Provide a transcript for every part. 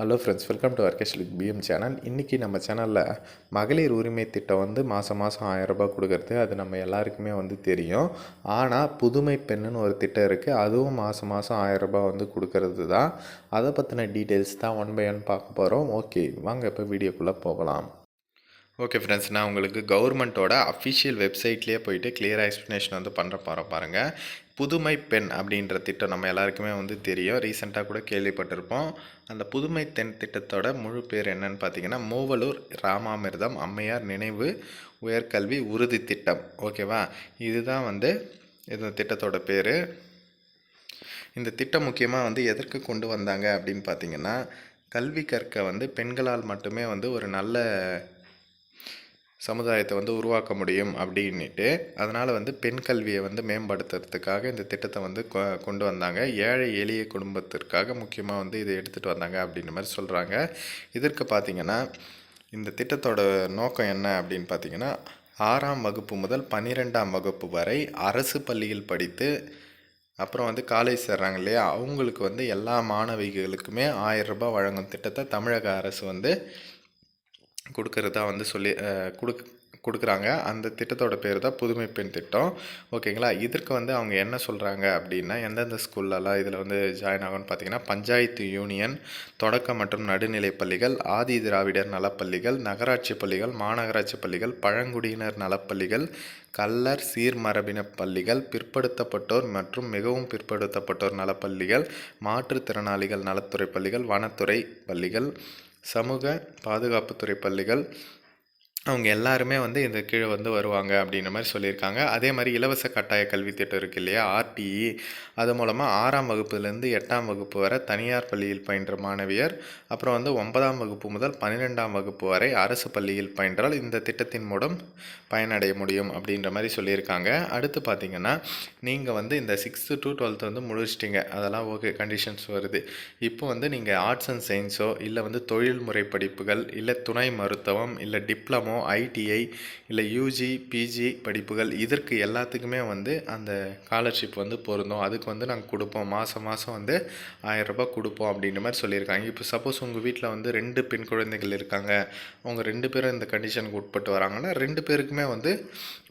Hello friends welcome to Arkesh with PM channel இன்றைக்கி நம்ம சேனலில் மகளிர் உரிமை திட்டம் வந்து மாதம் மாதம் ஆயரரூபா கொடுக்குறது அது நம்ம எல்லாருக்குமே வந்து தெரியும். ஆனால் புதுமை பெண்ணுன்னு ஒரு திட்டம் இருக்குது அதுவும் மாதம் மாதம் ஆயரரூபா வந்து கொடுக்கறது தான். அதை பற்றின டீட்டெயில்ஸ் தான் ஒன் பை ஒன் பார்க்க போகிறோம் ஓகே வாங்க இப்போ வீடியோக்குள்ளே போகலாம். ஓகே ஃப்ரெண்ட்ஸ் நான் உங்களுக்கு கவர்மெண்ட்டோட அஃபிஷியல் வெப்சைட்லேயே போயிட்டு கிளியர் எக்ஸ்ப்ளனேஷன் வந்து பண்ணுற போகிற பாருங்கள் புதுமை பெண் அப்படின்ற திட்டம் நம்ம எல்லாருக்குமே வந்து தெரியும். ரீசெண்டாக கூட கேள்விப்பட்டிருப்போம். அந்த புதுமை தென் திட்டத்தோட முழு பேர் என்னன்னு பார்த்தீங்கன்னா மூவலூர் ராமாமிர்தம் அம்மையார் நினைவு உயர்கல்வி உறுதி திட்டம். ஓகேவா இதுதான் வந்து இந்த திட்டத்தோட பேர். இந்த திட்டம் முக்கியமாக வந்து எதற்கு கொண்டு வந்தாங்க அப்படின்னு பார்த்தீங்கன்னா கல்வி கற்க வந்து பெண்களால் மட்டுமே வந்து ஒரு நல்ல சமுதாயத்தை வந்து உருவாக்க முடியும் அப்படின்ட்டு அதனால் வந்து பெண் கல்வியை வந்து மேம்படுத்துறதுக்காக இந்த திட்டத்தை வந்து கொ- கொண்டு வந்தாங்க. ஏழை எளிய குடும்பத்திற்காக முக்கியமாக வந்து இதை எடுத்துகிட்டு வந்தாங்க அப்படின்ற மாதிரி சொல்கிறாங்க இதற்கு பார்த்திங்கன்னா இந்த திட்டத்தோட நோக்கம் என்ன அப்படின்னு பார்த்தீங்கன்னா ஆறாம் வகுப்பு முதல் பன்னிரெண்டாம் வகுப்பு வரை அரசு பள்ளியில் படித்து அப்புறம் வந்து காலேஜ் சேர்றாங்க இல்லையா? அவங்களுக்கு வந்து எல்லா மாணவிகளுக்குமே ஆயிரம் ரூபாய் வழங்கும் திட்டத்தை தமிழக அரசு வந்து கொடுக்கறதா வந்து சொல்லி கொடுக் கொடுக்குறாங்க. அந்த திட்டத்தோட பேர் தான் புதுமை பெண் திட்டம். ஓகேங்களா? இதற்கு வந்து அவங்க என்ன சொல்கிறாங்க அப்படின்னா எந்தெந்த ஸ்கூல்லலாம் இதில் வந்து ஜாயின் ஆகும்னு பார்த்தீங்கன்னா பஞ்சாயத்து யூனியன் தொடக்க மற்றும் நடுநிலை பள்ளிகள் ஆதி திராவிடர் நலப்பள்ளிகள் நகராட்சி பள்ளிகள் மாநகராட்சி பள்ளிகள் பழங்குடியினர் நலப்பள்ளிகள் கல்லர் சீர்மரபின பள்ளிகள் பிற்படுத்தப்பட்டோர் மற்றும் மிகவும் பிற்படுத்தப்பட்டோர் நலப்பள்ளிகள் மாற்றுத்திறனாளிகள் நலத்துறை பள்ளிகள் வனத்துறை பள்ளிகள் சமூக பாதுகாப்புத்துறை பள்ளிகள் அவங்க எல்லாருமே வந்து இந்த கீழே வந்து வருவாங்க அப்படின்ற மாதிரி சொல்லியிருக்காங்க. அதே மாதிரி இலவச கட்டாய கல்வி திட்டம் இருக்கு இல்லையா? ஆர்டிஇ. அது மூலமாக ஆறாம் வகுப்புலேருந்து எட்டாம் வகுப்பு வரை தனியார் பள்ளியில் பயின்ற மாணவியர் அப்புறம் வந்து ஒன்பதாம் வகுப்பு முதல் பன்னிரெண்டாம் வகுப்பு வரை அரசு பள்ளியில் பயின்றால் இந்த திட்டத்தின் மூலம் பயனடைய முடியும் அப்படின்ற மாதிரி சொல்லியிருக்காங்க. அடுத்து பார்த்தீங்கன்னா நீங்கள் வந்து இந்த சிக்ஸ்த்து டு டுவெல்த்து வந்து முடிச்சிட்டிங்க. அதெல்லாம் ஓகே கண்டிஷன்ஸ் வருது. இப்போ வந்து நீங்கள் ஆர்ட்ஸ் அண்ட் சயின்ஸோ இல்லை வந்து தொழில்முறை படிப்புகள் இல்லை துணை மருத்துவம் இல்லை டிப்ளமோ ஐடிஐ இல்லை யூஜி பிஜி படிப்புகள் இதற்கு எல்லாத்துக்குமே வந்து அந்த ஸ்காலர்ஷிப் வந்து பொருந்தும். அதுக்கு வந்து நாங்கள் கொடுப்போம். மாதம் மாதம் வந்து ஆயிரம் ரூபாய் கொடுப்போம் அப்படின்ற மாதிரி சொல்லியிருக்காங்க. இப்போ சப்போஸ் உங்கள் வீட்டில் வந்து ரெண்டு பெண் குழந்தைகள் இருக்காங்க. அவங்க ரெண்டு பேரும் இந்த கண்டிஷனுக்கு உட்பட்டு வராங்கன்னா ரெண்டு பேருக்குமே வந்து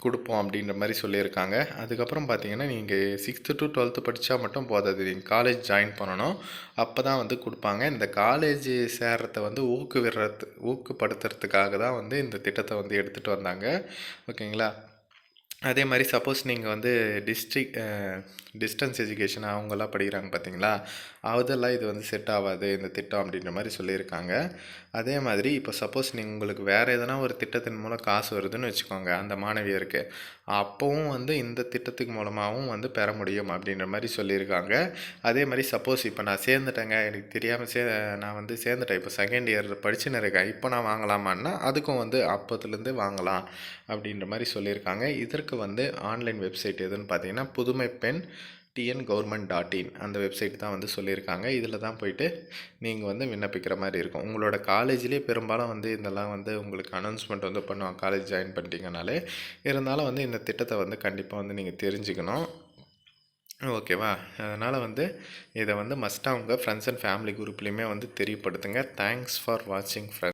கொடுப்போம் அப்படின்ற மாதிரி சொல்லியிருக்காங்க. அதுக்கப்புறம் பார்த்தீங்கன்னா நீங்கள் சிக்ஸ்த்து டு டுவெல்த்து படித்தா மட்டும் போதாது. நீங்கள் காலேஜ் ஜாயின் பண்ணணும். அப்போ தான் வந்து கொடுப்பாங்க. இந்த காலேஜ் சேர்றத வந்து ஊக்குவிடுறது ஊக்குப்படுத்துறதுக்காக தான் வந்து இந்த திட்டத்தை வந்து எடுத்துகிட்டு வந்தாங்க. ஓகேங்களா? அதே மாதிரி சப்போஸ் நீங்கள் வந்து டிஸ்ட்ரிக் டிஸ்டன்ஸ் எஜுகேஷன் அவங்கெல்லாம் படிக்கிறாங்க பார்த்தீங்களா? அதெல்லாம் இது வந்து செட் ஆகாது இந்த திட்டம் அப்படின்ற மாதிரி சொல்லியிருக்காங்க. அதே மாதிரி இப்போ சப்போஸ் நீங்கள் உங்களுக்கு வேறு எதனா ஒரு திட்டத்தின் மூலம் காசு வருதுன்னு வச்சுக்கோங்க அந்த மாணவியருக்கு. அப்போவும் வந்து இந்த திட்டத்துக்கு மூலமாகவும் வந்து பெற முடியும் அப்படின்ற மாதிரி சொல்லியிருக்காங்க. அதே மாதிரி சப்போஸ் இப்போ நான் சேர்ந்துட்டேங்க எனக்கு தெரியாமல் சே நான் வந்து சேர்ந்துட்டேன். இப்போ செகண்ட் இயர் படிச்சுன்னு இருக்கேன். இப்போ நான் வாங்கலாமான்னா அதுக்கும் வந்து அப்போத்துலேருந்து வாங்கலாம் அப்படின்ற மாதிரி சொல்லியிருக்காங்க. இதற்கு வந்து ஆன்லைன் வெப்சைட் எதுன்னு பார்த்தீங்கன்னா புதுமை பெண் டிஎன் கவர்மெண்ட் டாட் இன் அந்த வெப்சைட் தான் வந்து சொல்லியிருக்காங்க. இதில் தான் போயிட்டு நீங்கள் வந்து விண்ணப்பிக்கிற மாதிரி இருக்கும். உங்களோட காலேஜ்லேயே பெரும்பாலும் வந்து இதெல்லாம் வந்து உங்களுக்கு அனௌன்ஸ்மெண்ட் வந்து பண்ணுவாங்க. காலேஜ் ஜாயின் பண்ணிட்டீங்கனாலே இருந்தாலும் வந்து இந்த திட்டத்தை வந்து கண்டிப்பாக வந்து நீங்கள் தெரிஞ்சுக்கணும். ஓகேவா? அதனால் வந்து இதை வந்து மஸ்ட்டாக உங்கள் ஃப்ரெண்ட்ஸ் அண்ட் ஃபேமிலி குரூப்லேயுமே வந்து தெரியப்படுத்துங்க. தேங்க்ஸ் ஃபார் வாட்சிங் ஃப்ரெண்ட்ஸ்